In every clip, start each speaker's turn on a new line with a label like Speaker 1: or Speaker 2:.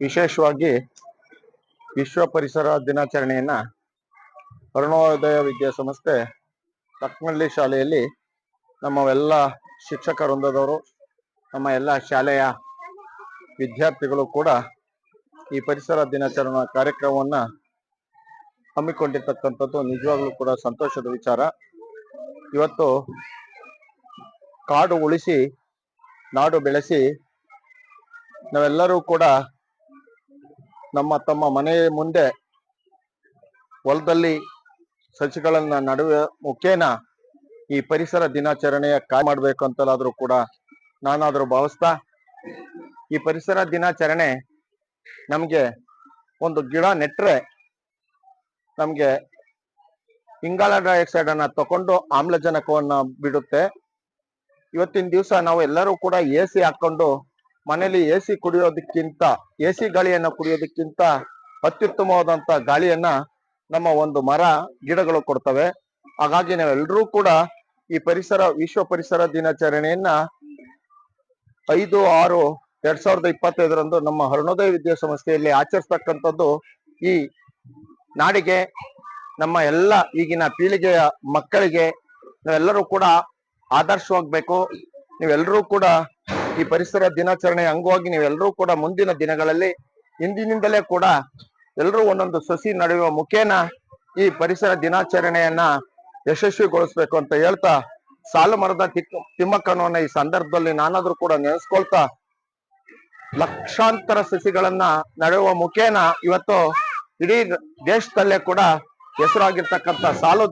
Speaker 1: ವಿಶೇಷವಾಗಿ ವಿಶ್ವ ಪರಿಸರ ದಿನಾಚರಣೆಯನ್ನ ಅರುಣೋದಯ ವಿದ್ಯಾಸಂಸ್ಥೆ ಲಕ್ಮಳ್ಳಿ ಶಾಲೆಯಲ್ಲಿ ನಮ್ಮವೆಲ್ಲ ಶಿಕ್ಷಕ ವೃಂದದವರು, ನಮ್ಮ ಎಲ್ಲ ಶಾಲೆಯ ವಿದ್ಯಾರ್ಥಿಗಳು ಕೂಡ ಈ ಪರಿಸರ ದಿನಾಚರಣಾ ಕಾರ್ಯಕ್ರಮವನ್ನ ಹಮ್ಮಿಕೊಂಡಿರ್ತಕ್ಕಂಥದ್ದು ನಿಜವಾಗ್ಲೂ ಕೂಡ ಸಂತೋಷದ ವಿಚಾರ. ಇವತ್ತು ಕಾಡು ಉಳಿಸಿ, ನಾಡು ಬೆಳೆಸಿ, ನಾವೆಲ್ಲರೂ ಕೂಡ ನಮ್ಮ ತಮ್ಮ ಮನೆ ಮುಂದೆ ಹೊಲದಲ್ಲಿ ಸಸಿಗಳನ್ನ ನಡುವೆ ಮುಖೇನ ಈ ಪರಿಸರ ದಿನಾಚರಣೆಯ ಕಾರ್ಯ ಮಾಡ್ಬೇಕು ಅಂತಲಾದ್ರೂ ಕೂಡ ನಾನಾದರೂ ಭಾವಿಸ್ತಾ ಈ ಪರಿಸರ ದಿನಾಚರಣೆ ನಮ್ಗೆ ಒಂದು ಗಿಡ ನೆಟ್ರೆ ನಮ್ಗೆ ಇಂಗಾಲ ಡೈಆಕ್ಸೈಡ್ ಅನ್ನ ತಕೊಂಡು ಆಮ್ಲಜನಕವನ್ನ ಬಿಡುತ್ತೆ. ಇವತ್ತಿನ ದಿವಸ ನಾವು ಎಲ್ಲರೂ ಕೂಡ ಎ ಸಿ ಹಾಕೊಂಡು ಮನೇಲಿ ಎ ಸಿ ಕುಡಿಯೋದಕ್ಕಿಂತ ಎ ಸಿ ಗಾಳಿಯನ್ನ ಕುಡಿಯೋದಕ್ಕಿಂತ ಅತ್ಯುತ್ತಮವಾದಂತ ಗಾಳಿಯನ್ನ ನಮ್ಮ ಒಂದು ಮರ, ಗಿಡಗಳು ಕೊಡ್ತವೆ. ಹಾಗಾಗಿ ನಾವೆಲ್ಲರೂ ಕೂಡ ಈ ಪರಿಸರ, ವಿಶ್ವ ಪರಿಸರ ದಿನಾಚರಣೆಯನ್ನ ಐದು, ಆರು, ಎರಡ್ ಸಾವಿರದ ಇಪ್ಪತ್ತೈದರಂದು ನಮ್ಮ ಅರುಣೋದಯ ವಿದ್ಯಾಸಂಸ್ಥೆಯಲ್ಲಿ ಆಚರಿಸ್ತಕ್ಕಂಥದ್ದು ಈ ನಾಡಿಗೆ, ನಮ್ಮ ಎಲ್ಲ ಈಗಿನ ಪೀಳಿಗೆಯ ಮಕ್ಕಳಿಗೆ ನಾವೆಲ್ಲರೂ ಕೂಡ ಆದರ್ಶವಾಗ್ಬೇಕು. ನೀವೆಲ್ಲರೂ ಕೂಡ ಈ ಪರಿಸರ ದಿನಾಚರಣೆ ಅಂಗವಾಗಿ ನೀವೆಲ್ಲರೂ ಕೂಡ ಮುಂದಿನ ದಿನಗಳಲ್ಲಿ ಇಂದಿನಿಂದಲೇ ಕೂಡ ಎಲ್ಲರೂ ಒಂದೊಂದು ಸಸಿ ನಡೆಯುವ ಮುಖೇನ ಈ ಪರಿಸರ ದಿನಾಚರಣೆಯನ್ನ ಯಶಸ್ವಿಗೊಳಿಸ್ಬೇಕು ಅಂತ ಹೇಳ್ತಾ ಸಾಲು ಮರದ ತಿಮ್ಮಕ್ಕನವನ್ನ ಈ ಸಂದರ್ಭದಲ್ಲಿ ನಾನಾದ್ರೂ ಕೂಡ ನೆನೆಸ್ಕೊಳ್ತಾ ಲಕ್ಷಾಂತರ ಸಸಿಗಳನ್ನ ನಡೆಯುವ ಮುಖೇನ ಇವತ್ತು ಇಡೀ ದೇಶದಲ್ಲೇ ಕೂಡ ಹೆಸರಾಗಿರ್ತಕ್ಕಂಥ ಸಾಲು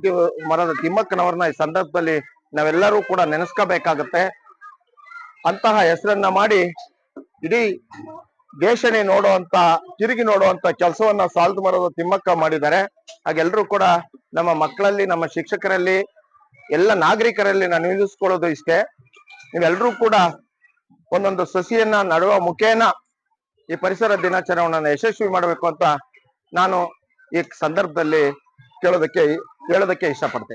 Speaker 1: ಮರದ ತಿಮ್ಮಕ್ಕನವರನ್ನ ಈ ಸಂದರ್ಭದಲ್ಲಿ ನಾವೆಲ್ಲರೂ ಕೂಡ ನೆನೆಸ್ಕೋಬೇಕಾಗತ್ತೆ. ಅಂತಹ ಹೆಸರನ್ನ ಮಾಡಿ ಇಡೀ ದೇಶನೇ ನೋಡುವಂತ, ತಿರುಗಿ ನೋಡುವಂತ ಕೆಲಸವನ್ನ ಸಾಲದ ಮರದ ತಿಮ್ಮಕ್ಕ ಮಾಡಿದ್ದಾರೆ. ಹಾಗೆಲ್ಲರೂ ಕೂಡ ನಮ್ಮ ಮಕ್ಕಳಲ್ಲಿ, ನಮ್ಮ ಶಿಕ್ಷಕರಲ್ಲಿ, ಎಲ್ಲ ನಾಗರಿಕರಲ್ಲಿ ನಾನು ನಿಲ್ಲಿಸ್ಕೊಳ್ಳೋದು ಇಷ್ಟೇ. ನೀವೆಲ್ಲರೂ ಕೂಡ ಒಂದೊಂದು ಸಸಿಯನ್ನ, ನಡುವ ಮುಖೇನ ಈ ಪರಿಸರ ದಿನಾಚರಣೆಯನ್ನ ಯಶಸ್ವಿ ಮಾಡಬೇಕು ಅಂತ ನಾನು ಈ ಸಂದರ್ಭದಲ್ಲಿ ಕೇಳೋದಕ್ಕೆ, ಹೇಳೋದಕ್ಕೆ ಇಷ್ಟಪಡ್ತೇನೆ.